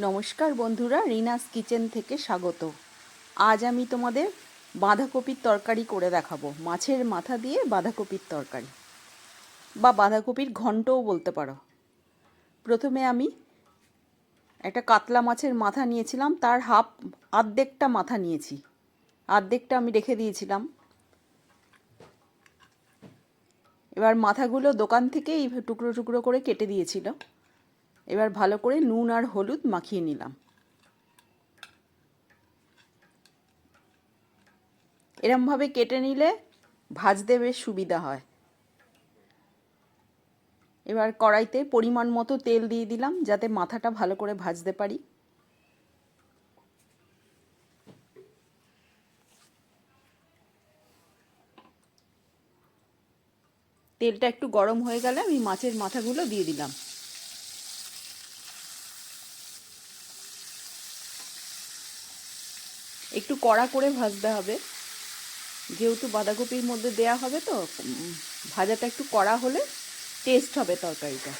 নমস্কার বন্ধুরা, রিনাস কিচেন থেকে স্বাগত। আজ আমি তোমাদের বাঁধাকপির তরকারি করে দেখাবো। মাছের মাথা দিয়ে বাঁধাকপির তরকারি। বা বাঁধাকপির ঘন্টও বলতে পারো। প্রথমে আমি একটা কাতলা মাছের মাথা নিয়েছিলাম, তার হাফ আর্ধেকটা মাথা নিয়েছি। আর্ধেকটা আমি রেখে দিয়েছিলাম। এবার মাথাগুলো দোকান থেকেই টুকরো টুকরো করে কেটে দিয়েছিল। এবার ভালো করে নুন আর হলুদ মাখিয়ে নিলাম। এরমভাবে কেটে নিলে ভাজতে বেশ সুবিধা হয়। এবার কড়াইতে পরিমাণ মতো তেল দিয়ে দিলাম যাতে মাথাটা ভালো করে ভাজতে পারি। তেলটা একটু গরম হয়ে গেলে আমি মাছের মাথাগুলো দিয়ে দিলাম। একটু কড়া করে ভাজতে হবে। যেহেতু বাঁধাকপির মধ্যে দেয়া হবে তো ভাজাটা একটু কড়া হলে টেস্ট হবে তরকারিটা।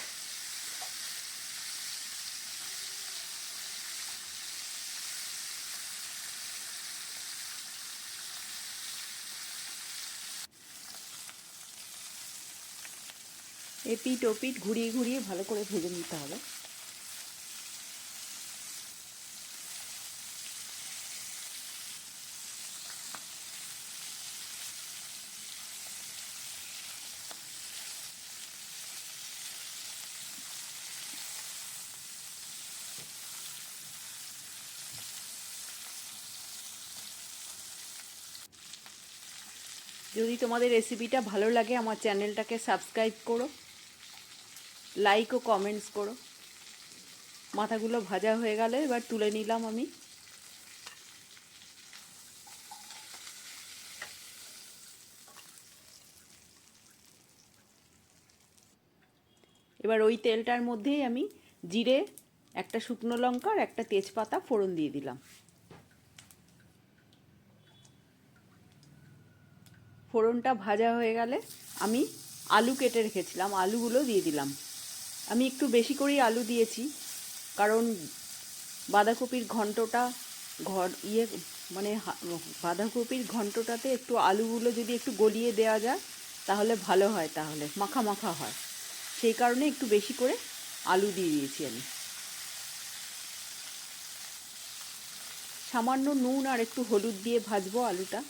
এপিট ওপিট ঘুরিয়ে ঘুরিয়ে ভালো করে ভেজে নিতে হবে। যদি তোমাদের রেসিপিটা ভালো লাগে, আমার চ্যানেলটাকে সাবস্ক্রাইব করো লাইক ও কমেন্টস করো। মাথাগুলো ভাজা হয়ে গেলে, এবার তুলে নিলাম আমি। এবার ওই তেলটার মধ্যেই আমি জিরে, একটা শুকনো লঙ্কা আর একটা তেজপাতা ফোড়ন দিয়ে দিলাম। ফোড়নটা ভাজা হয়ে গেলে আমি আলু কেটে রেখেছিলাম, আলুগুলো দিয়ে দিলাম। আমি একটু বেশি করেই আলু দিয়েছি, কারণ বাঁধাকপির ঘন্টটা ঘর ইয়ে মানে বাঁধাকপির ঘন্টটাতে একটু আলুগুলো যদি একটু গলিয়ে দেওয়া যায়, তাহলে ভালো হয় তাহলে, মাখা মাখা হয়। সেই কারণে একটু বেশি করে আলু দিয়ে দিয়েছি আমি। সামান্য নুন আর একটু হলুদ দিয়ে ভাজবো আলুটা।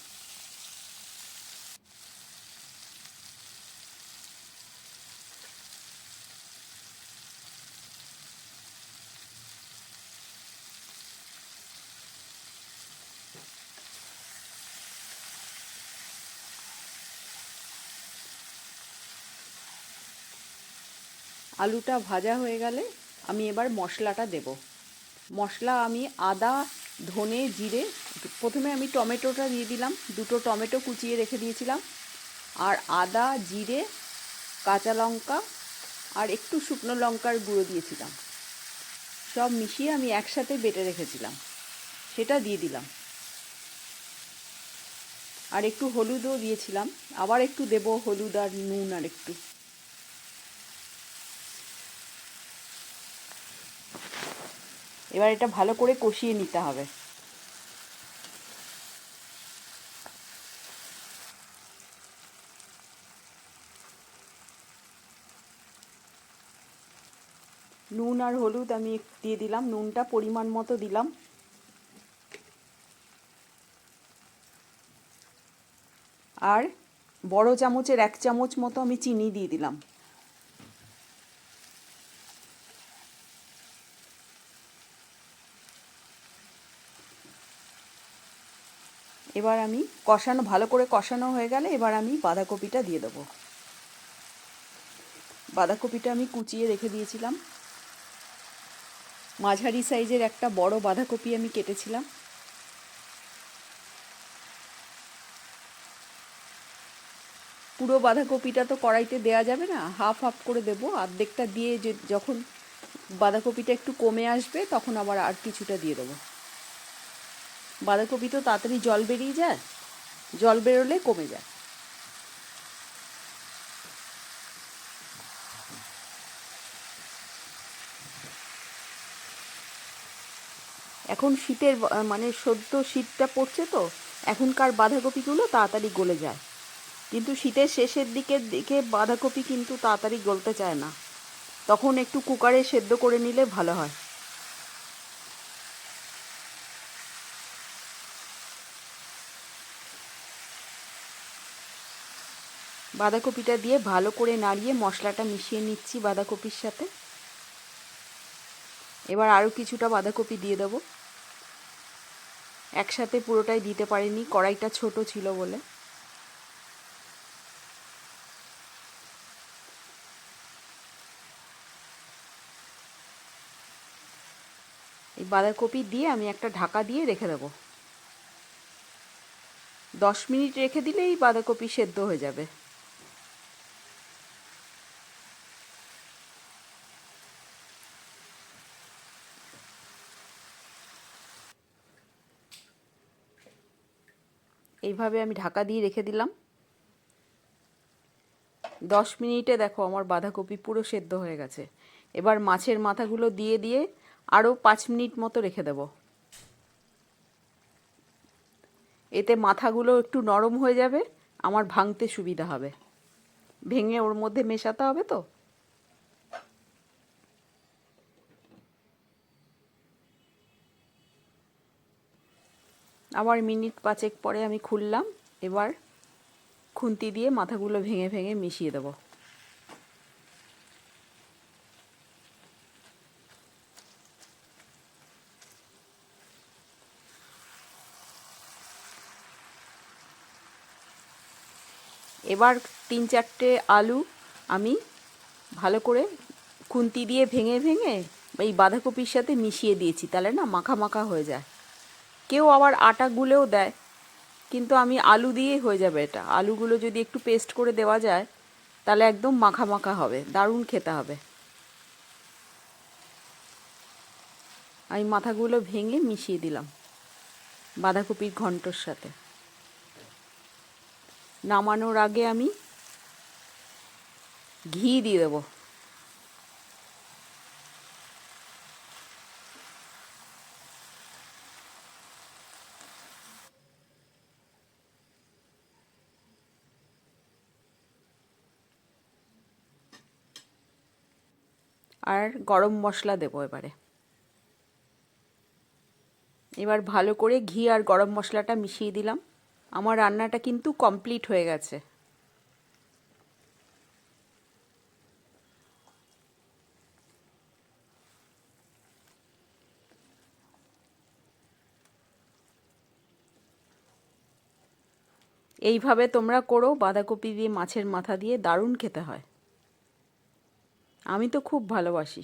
আলুটা ভাজা হয়ে গেলে আমি এবার মশলাটা দেব। মশলা আমি আদা, ধনে, জিরে, প্রথমে আমি টমেটোটা দিয়ে দিলাম, দুটো টমেটো কুচিয়ে রেখে দিয়েছিলাম। আর আদা, জিরে, কাঁচা লঙ্কা আর একটু শুকনো লঙ্কার গুঁড়ো দিয়েছিলাম। সব মিশিয়ে আমি একসাথে বেটে রেখেছিলাম। সেটা দিয়ে দিলাম। আর একটু হলুদও দিয়েছিলাম। আবার একটু দেব হলুদ আর নুন আর একটু। এবার এটা ভালো করে কষিয়ে নিতে হবে। নুন আর হলুদ আমি দিয়ে দিলাম, নুনটা পরিমাণ মতো দিলাম। আর বড় চামচের এক চামচ মতো আমি চিনি দিয়ে দিলাম। এবার আমি কষানো, ভালো করে কষানো হয়ে গেলে এবার আমি বাঁধাকপিটা দিয়ে দেবো। বাঁধাকপিটা আমি কুচিয়ে রেখে দিয়েছিলাম। মাঝারি সাইজের একটা বড় বাঁধাকপি আমি কেটেছিলাম। পুরো বাঁধাকপিটা তো কড়াইতে দেয়া যাবে না, হাফ হাফ করে দেবো। অর্ধেকটা দিয়ে যে যখন বাঁধাকপিটা একটু কমে আসবে, তখন আবার আর কিছুটা দিয়ে দেবো। বাঁধাকপি তো তাড়াতাড়ি জল বেরিয়ে যায়, জল বেরোলে কমে যায়। এখন শীতের মানে সদ্য শীতটা পড়ছে তো, এখনকার বাঁধাকপিগুলো তাড়াতাড়ি গলে যায়। কিন্তু শীতের শেষের দিকের দিকে বাঁধাকপি কিন্তু তাড়াতাড়ি গলতে চায় না। তখন একটু কুকারে সেদ্ধ করে নিলে ভালো হয়। বাঁধাকপিটা দিয়ে ভালো করে নাড়িয়ে মশলাটা মিশিয়ে নিচ্ছি বাঁধাকপির সাথে। এবার আরও কিছুটা বাঁধাকপি দিয়ে দেবো। একসাথে পুরোটাই দিতে পারিনি, কড়াইটা ছোট ছিল বলে। এই বাঁধাকপি দিয়ে আমি একটা ঢাকা দিয়ে রেখে দেবো। দশ মিনিট রেখে দিলেই বাঁধাকপি সেদ্ধ হয়ে যাবে। এইভাবে আমি ঢাকা দিয়ে রেখে দিলাম। দশ মিনিটে দেখো আমার বাঁধাকপি পুরো সেদ্ধ হয়ে গেছে। এবার মাছের মাথাগুলো দিয়ে দিয়ে আরও পাঁচ মিনিট মতো রেখে দেব। এতে মাথাগুলো একটু নরম হয়ে যাবে, আমার ভাঙতে সুবিধা হবে। ভেঙে ওর মধ্যে মেশাতে হবে তো? আবার মিনিট পাঁচেক পরে আমি খুললাম, এবার খুন্তি দিয়ে মাথাগুলো ভেঙে ভেঙে মিশিয়ে দেবো। এবার তিন চারটে আলু আমি ভালো করে খুন্তি দিয়ে ভেঙে ভেঙে এই বাঁধাকপির সাথে মিশিয়ে দিয়েছি, তাহলে না মাখা মাখা হয়ে যায়। কেউ আবার আটা গুলেও দেয়। কিন্তু আমি আলু দিয়েই হয়ে যাবে এটা। আলুগুলো যদি একটু পেস্ট করে দেওয়া যায়, তাহলে একদম মাখা মাখা হবে, দারুণ খেতে হবে। আমি মাথাগুলো ভেঙে মিশিয়ে দিলাম বাঁধাকপির ঘন্টর সাথে। নামানোর আগে আমি ঘি দিয়ে দেবো। আর গরম মশলা দেবো এবারে। এবার ভালো করে ঘি আর গরম মশলাটা মিশিয়ে দিলাম। আমার রান্নাটা কিন্তু কমপ্লিট হয়ে গেছে। এইভাবে তোমরা করো, বাঁধাকপি দিয়ে মাছের মাথা দিয়ে দারুণ খেতে হয়। আমি তো খুব ভালোবাসি।